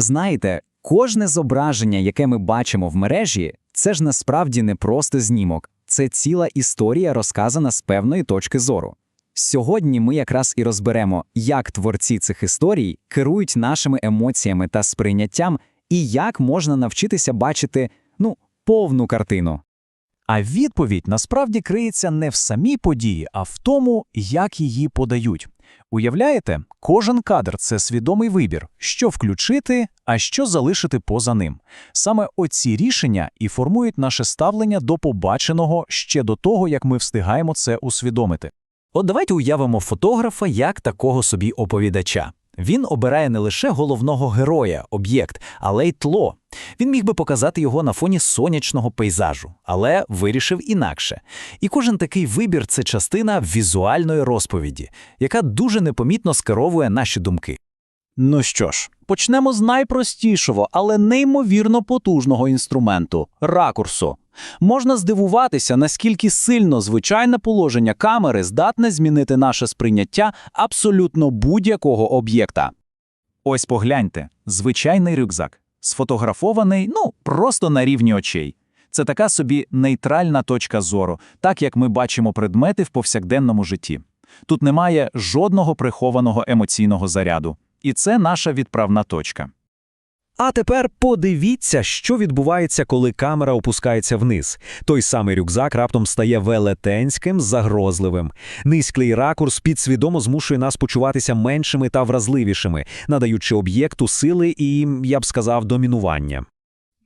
Знаєте, кожне зображення, яке ми бачимо в мережі, це ж насправді не просто знімок, це ціла історія, розказана з певної точки зору. Сьогодні ми якраз і розберемо, як творці цих історій керують нашими емоціями та сприйняттям, і як можна навчитися бачити ну, повну картину. А відповідь насправді криється не в самій події, а в тому, як її подають. Уявляєте, кожен кадр це свідомий вибір, що включити, а що залишити поза ним. Саме оці рішення і формують наше ставлення до побаченого ще до того, як ми встигаємо це усвідомити. От давайте уявимо фотографа як такого собі оповідача. Він обирає не лише головного героя, об'єкт, але й тло. Він міг би показати його на фоні сонячного пейзажу, але вирішив інакше. І кожен такий вибір це частина візуальної розповіді, яка дуже непомітно скеровує наші думки. Ну що ж, почнемо з найпростішого, але неймовірно потужного інструменту ракурсу. Можна здивуватися, наскільки сильно звичайне положення камери здатне змінити наше сприйняття абсолютно будь-якого об'єкта. Ось погляньте, звичайний рюкзак, сфотографований, ну, просто на рівні очей. Це така собі нейтральна точка зору, так як ми бачимо предмети в повсякденному житті. Тут немає жодного прихованого емоційного заряду. І це наша відправна точка. А тепер подивіться, що відбувається, коли камера опускається вниз. Той самий рюкзак раптом стає велетенським, загрозливим. Низький ракурс підсвідомо змушує нас почуватися меншими та вразливішими, надаючи об'єкту сили і, я б сказав, домінування.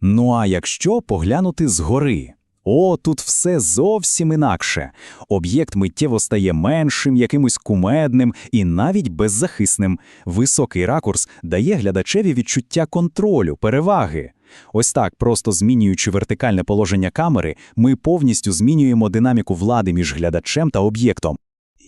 Ну а якщо поглянути згори? О, тут все зовсім інакше. Об'єкт миттєво стає меншим, якимось кумедним і навіть беззахисним. Високий ракурс дає глядачеві відчуття контролю, переваги. Ось так, просто змінюючи вертикальне положення камери, ми повністю змінюємо динаміку влади між глядачем та об'єктом.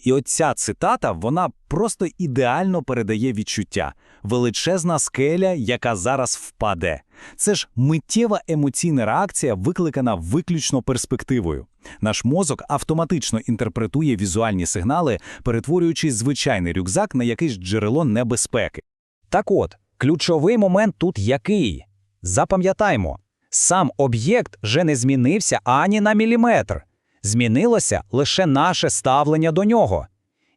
І оця цитата, вона просто ідеально передає відчуття. Величезна скеля, яка зараз впаде. Це ж миттєва емоційна реакція, викликана виключно перспективою. Наш мозок автоматично інтерпретує візуальні сигнали, перетворюючи звичайний рюкзак на якесь джерело небезпеки. Так от, ключовий момент тут який? Запам'ятаймо, сам об'єкт вже не змінився ані на міліметр. Змінилося лише наше ставлення до нього.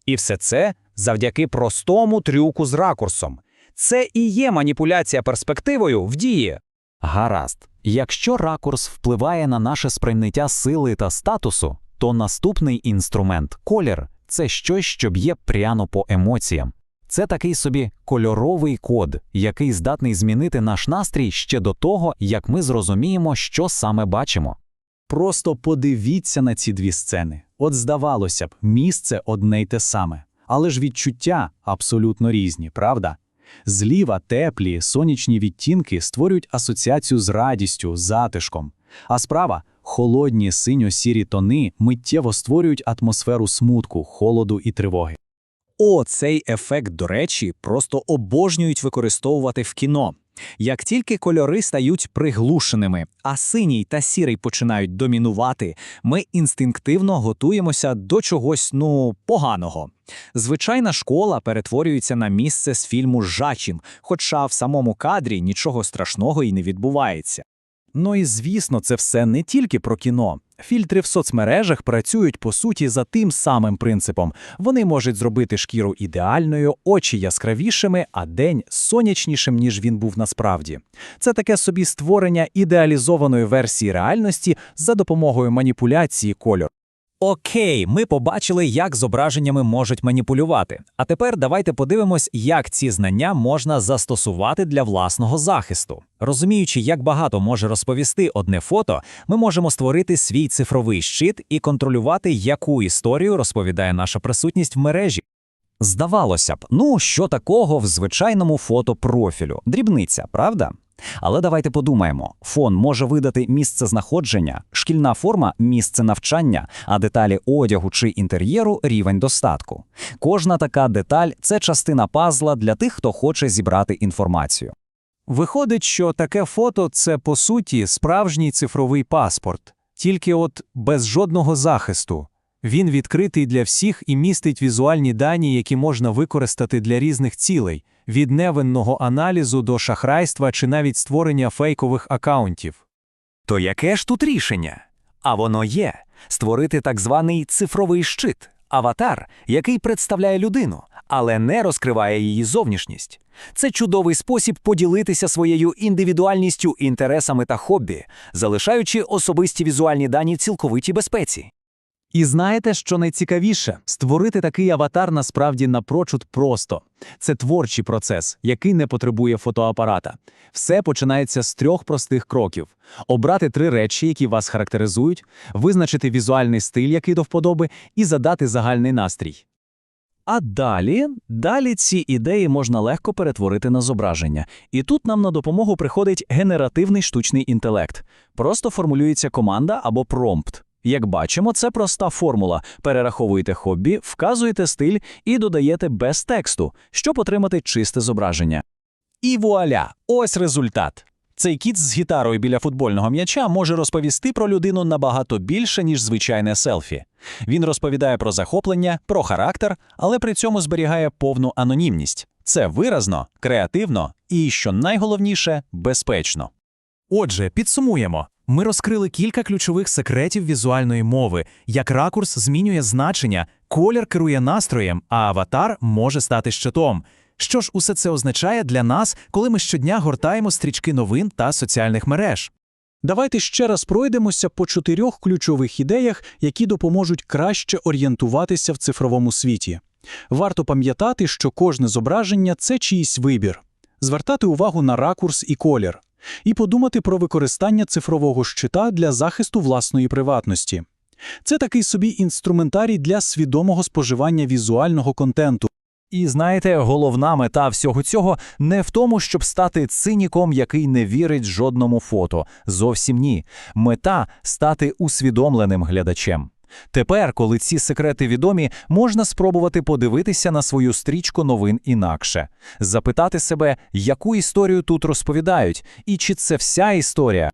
І все це завдяки простому трюку з ракурсом. Це і є маніпуляція перспективою в дії. Гаразд, якщо ракурс впливає на наше сприйняття сили та статусу, то наступний інструмент колір це щось, що б'є пряно по емоціям. Це такий собі кольоровий код, який здатний змінити наш настрій ще до того, як ми зрозуміємо, що саме бачимо. Просто подивіться на ці дві сцени. От здавалося б, місце одне й те саме, але ж відчуття абсолютно різні, правда? Зліва теплі, сонячні відтінки створюють асоціацію з радістю, затишком. А справа холодні синьо-сірі тони миттєво створюють атмосферу смутку, холоду і тривоги. О, цей ефект, до речі, просто обожнюють використовувати в кіно. Як тільки кольори стають приглушеними, а синій та сірий починають домінувати, ми інстинктивно готуємося до чогось ну поганого. Звичайна школа перетворюється на місце з фільму жачим, хоча в самому кадрі нічого страшного і не відбувається. Ну і звісно, це все не тільки про кіно. Фільтри в соцмережах працюють по суті за тим самим принципом. Вони можуть зробити шкіру ідеальною, очі яскравішими, а день сонячнішим, ніж він був насправді. Це таке собі створення ідеалізованої версії реальності за допомогою маніпуляції кольору. Окей, ми побачили, як зображеннями можуть маніпулювати. А тепер давайте подивимось, як ці знання можна застосувати для власного захисту. Розуміючи, як багато може розповісти одне фото, ми можемо створити свій цифровий щит і контролювати, яку історію розповідає наша присутність в мережі. Здавалося б, ну що такого в звичайному фотопрофілю? Дрібниця, правда? Але давайте подумаємо: фон може видати місце знаходження, шкільна форма місце навчання, а деталі одягу чи інтер'єру рівень достатку. Кожна така деталь це частина пазла для тих, хто хоче зібрати інформацію. Виходить, що таке фото це по суті справжній цифровий паспорт, тільки от без жодного захисту. Він відкритий для всіх і містить візуальні дані, які можна використати для різних цілей, від невинного аналізу до шахрайства чи навіть створення фейкових акаунтів. То яке ж тут рішення? А воно є створити так званий цифровий щит, аватар, який представляє людину, але не розкриває її зовнішність. Це чудовий спосіб поділитися своєю індивідуальністю, інтересами та хобі, залишаючи особисті візуальні дані цілковитій безпеці. І знаєте, що найцікавіше? Створити такий аватар насправді напрочуд просто. Це творчий процес, який не потребує фотоапарата. Все починається з трьох простих кроків: обрати три речі, які вас характеризують, визначити візуальний стиль, який до вподоби, і задати загальний настрій. А далі, далі ці ідеї можна легко перетворити на зображення. І тут нам на допомогу приходить генеративний штучний інтелект. Просто формулюється команда або промпт. Як бачимо, це проста формула. Перераховуєте хобі, вказуєте стиль і додаєте без тексту, щоб отримати чисте зображення. І вуаля! Ось результат. Цей кіт з гітарою біля футбольного м'яча може розповісти про людину набагато більше, ніж звичайне селфі. Він розповідає про захоплення, про характер, але при цьому зберігає повну анонімність. Це виразно, креативно і, що найголовніше, безпечно. Отже, підсумуємо. Ми розкрили кілька ключових секретів візуальної мови, як ракурс змінює значення, колір керує настроєм, а аватар може стати щитом. Що ж усе це означає для нас, коли ми щодня гортаємо стрічки новин та соціальних мереж? Давайте ще раз пройдемося по чотирьох ключових ідеях, які допоможуть краще орієнтуватися в цифровому світі. Варто пам'ятати, що кожне зображення це чийсь вибір, звертати увагу на ракурс і колір, і подумати про використання цифрового щита для захисту власної приватності. Це такий собі інструментарій для свідомого споживання візуального контенту. І знаєте, головна мета всього цього не в тому, щоб стати циніком, який не вірить жодному фото. Зовсім ні. Мета стати усвідомленим глядачем. Тепер, коли ці секрети відомі, можна спробувати подивитися на свою стрічку новин інакше, запитати себе, яку історію тут розповідають, і чи це вся історія,